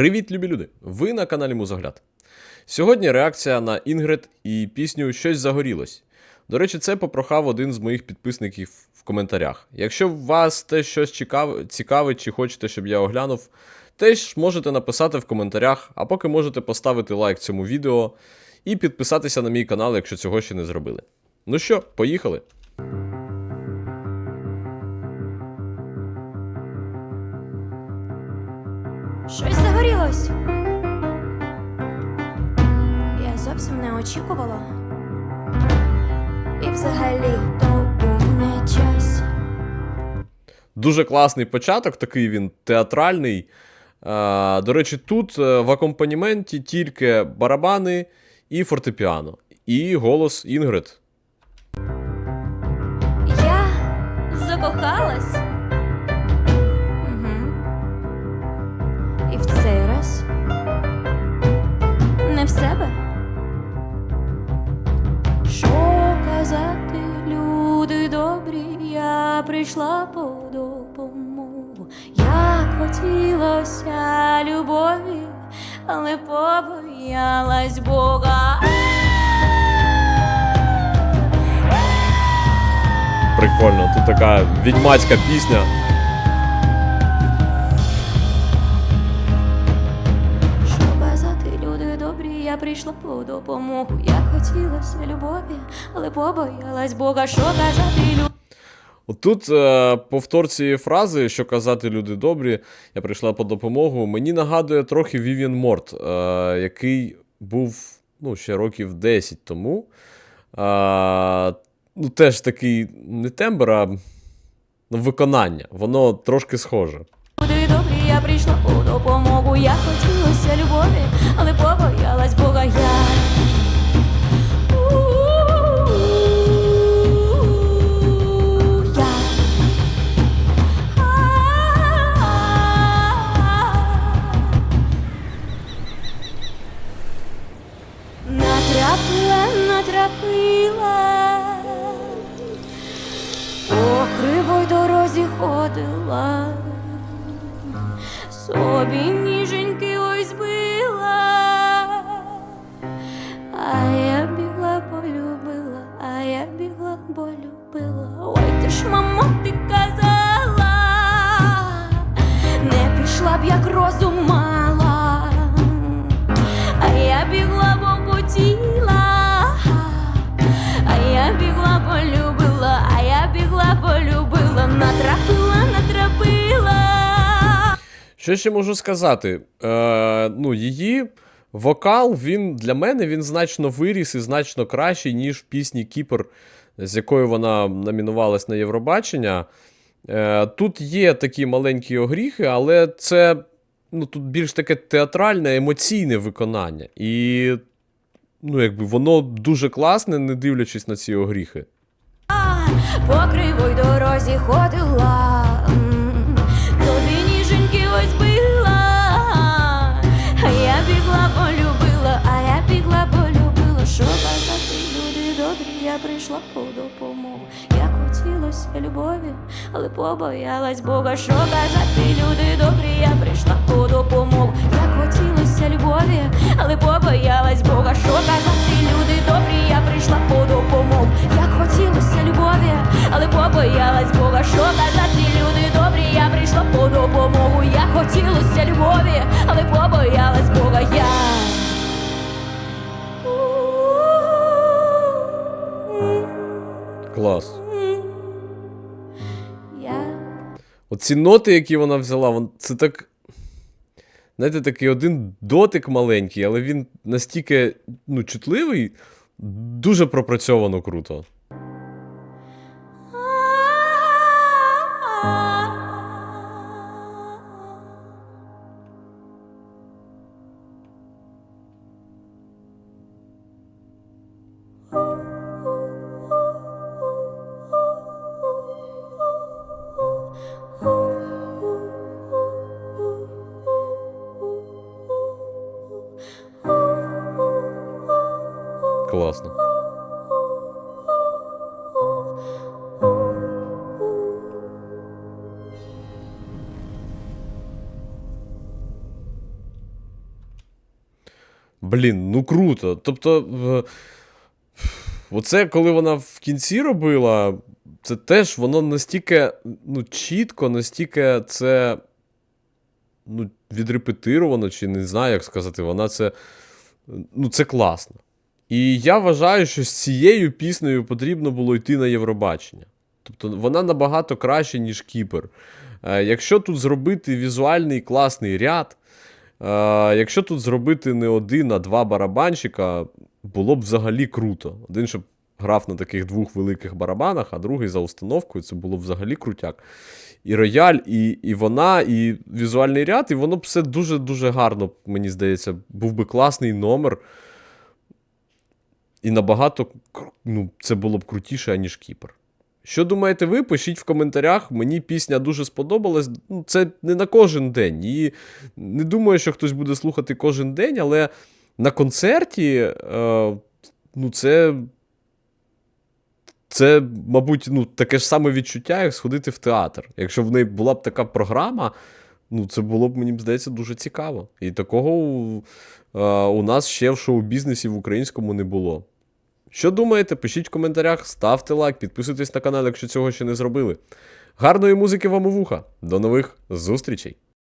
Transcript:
Привіт, любі люди! Ви на каналі Музогляд. Сьогодні реакція на Інгрид і пісню Щось загорілось. До речі, це попрохав один з моїх підписників в коментарях. Якщо вас теж щось цікаве, чи хочете, щоб я оглянув, теж можете написати в коментарях, а поки можете поставити лайк цьому відео і підписатися на мій канал, якщо цього ще не зробили. Ну що, поїхали! Щось загорілось. Я зовсім не очікувала. І взагалі то був не час. Дуже класний початок, такий він театральний. Е, до речі, тут е, в акомпаніменті тільки барабани і фортепіано. І голос Інгрид. Я закохалась. Прийшла по допомогу. Як хотілося любові, але побоялась Бога. Прикольно, тут така відьмацька пісня. Я прийшла по допомогу. Як хотілося любові, але побоялась Бога. Що казати, люди. Отут е, повтор цієї фрази, що казати люди добрі, я прийшла по допомогу. Мені нагадує трохи Вівін Морт, е, який був ну, ще років 10 тому. Е, ну, теж такий не тембр, а ну, виконання. Воно трошки схоже. Люди добрі, я прийшла по допомогу. Як хотілося любові, полюбила. Ой, ти ж, мамо, ти казала, не пішла б, як розум мала, а я бігла, бо хотіла, а я бігла, полюбила, а я бігла, полюбила, натрапила, натрапила. Що ще можу сказати? Е, ну, її вокал, він для мене він значно виріс і значно кращий, ніж в пісні Кіпер, з якою вона номінувалась на Євробачення. Е, тут є такі маленькі огріхи, але це ну, тут більш таке театральне, емоційне виконання. І ну, якби, воно дуже класне, не дивлячись на ці огріхи. по кривой дорозі ходила, прийшла по допомогу. Як хотілося любові, але побоялась Бога, що казати, люди добрі, я прийшла по допомогу. Як хотілося любові, але побоялась Бога, що казати, люди добрі, я прийшла Оці ноти, які вона взяла, вон- це так. Знаєте, такий один дотик маленький, але він настільки ну, чутливий, дуже пропрацьовано круто. Блін, ну круто. Тобто, в- оце коли вона в кінці робила, це теж воно настільки ну, чітко, настільки це ну, відрепетировано, чи не знаю, як сказати, вона це. Ну, це класно. І я вважаю, що з цією піснею потрібно було йти на Євробачення. Тобто вона набагато краще, ніж Кіпер. Е, якщо тут зробити візуальний класний ряд, е, якщо тут зробити не один, а два барабанщика, було б взагалі круто. Один, щоб грав на таких двох великих барабанах, а другий за установкою, це було б взагалі крутяк. І рояль, і, і вона, і візуальний ряд, і воно б все дуже-дуже гарно, мені здається, був би класний номер. І набагато ну, це було б крутіше, аніж Кіпер. Що думаєте ви? Пишіть в коментарях. Мені пісня дуже сподобалась. Ну, це не на кожен день. І не думаю, що хтось буде слухати кожен день, але на концерті е, ну, це. Це, мабуть, ну, таке ж саме відчуття, як сходити в театр. Якщо в неї була б така програма, ну, це було б, мені здається, дуже цікаво. І такого е, у нас ще в шоу-бізнесі в українському не було. Що думаєте? Пишіть в коментарях, ставте лайк, підписуйтесь на канал, якщо цього ще не зробили. Гарної музики вам у вуха. До нових зустрічей!